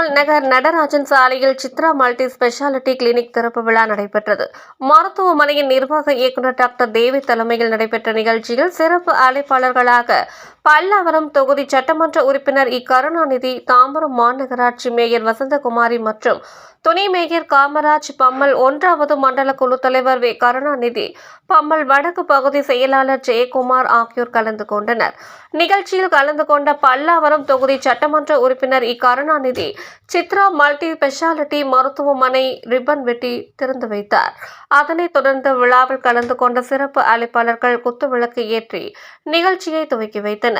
நகர் நடராஜன் சாலையில் Chitra multi speciality clinic திறப்பு விழா நடைபெற்றது. மருத்துவமனையின் நிர்வாக இயக்குநர் டாக்டர் தேவி தலைமையில் நடைபெற்ற நிகழ்ச்சியில் சிறப்பு அழைப்பாளர்களாக பல்லாவரம் தொகுதி சட்டமன்ற உறுப்பினர் இக்கருணாநிதி தாம்பரம் மாநகராட்சி மேயர் வசந்தகுமாரி மற்றும் துணை மேயர் காமராஜ் பம்மல் ஒன்றாவது மண்டல குழு தலைவர் வே. கருணாநிதி பம்மல் வடக்கு பகுதி செயலாளர் ஜெயக்குமார் ஆகியோர் கலந்து கொண்டனர். நிகழ்ச்சியில் கலந்து கொண்ட பல்லாவரம் தொகுதி சட்டமன்ற உறுப்பினர் இக்கருணாநிதி சித்ரா மல்டி ஸ்பெஷாலிட்டி மருத்துவமனை ரிப்பன் வெட்டி திறந்து வைத்தார். அதனைத் தொடர்ந்து விழாவில் கலந்து கொண்ட சிறப்பு அழைப்பாளர்கள் குத்துவிளக்கு ஏற்றி நிகழ்ச்சியை துவக்கி வைத்தனர்.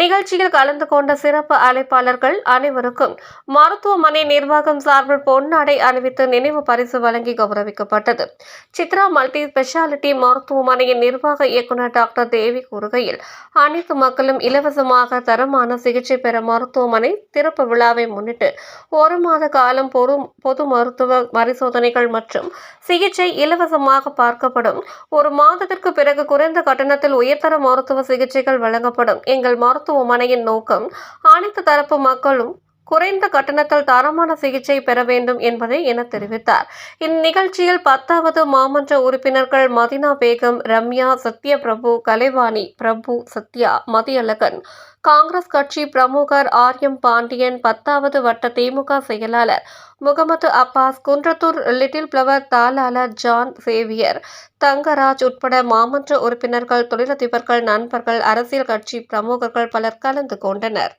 நிகழ்ச்சியில் கலந்து கொண்ட சிறப்பு அழைப்பாளர்கள் அனைவருக்கும் மருத்துவமனை நிர்வாகம் சார்பில் பொன்னாடை அணிவித்து நினைவு பரிசு வழங்கி கௌரவிக்கப்பட்டது. சித்ரா மல்டி ஸ்பெஷாலிட்டி மருத்துவமனையின் நிர்வாக இயக்குநர் டாக்டர் தேவி கூறுகையில் அனைத்து மக்களும் இலவசமாக தரமான சிகிச்சை பெற மருத்துவமனை திறப்பு விழாவை முன்னிட்டு ஒரு மாத காலம் பொது பொது மருத்துவ பரிசோதனைகள் மற்றும் சிகிச்சை இலவசமாக பார்க்கப்படும். ஒரு மாதத்திற்கு பிறகு குறைந்த கட்டணத்தில் உயர்தர மருத்துவ சிகிச்சைகள் வழங்கப்படும் எங்கள் மருத்துவமனையின் நோக்கம் அனைத்து தரப்பு மக்களும் குறைந்த கட்டணத்தில் தரமான சிகிச்சை பெற வேண்டும் என்பதை என தெரிவித்தார். இந்நிகழ்ச்சியில் பத்தாவது மாமன்ற உறுப்பினர்கள் மதினா பேகம் ரம்யா சத்ய பிரபு கலைவாணி பிரபு சத்யா மதியழகன் காங்கிரஸ் கட்சி பிரமுகர் ஆர்யம் பாண்டியன் பத்தாவது வட்ட திமுக செயலாளர் முகமது அப்பாஸ் குன்றத்தூர் லிட்டில் பிளவர் தாளாளர் ஜான் சேவியர் தங்கராஜ் உட்பட மாமன்ற உறுப்பினர்கள் தொழிலதிபர்கள் நண்பர்கள் அரசியல் கட்சி பிரமுகர்கள் பலர் கலந்து கொண்டனர்.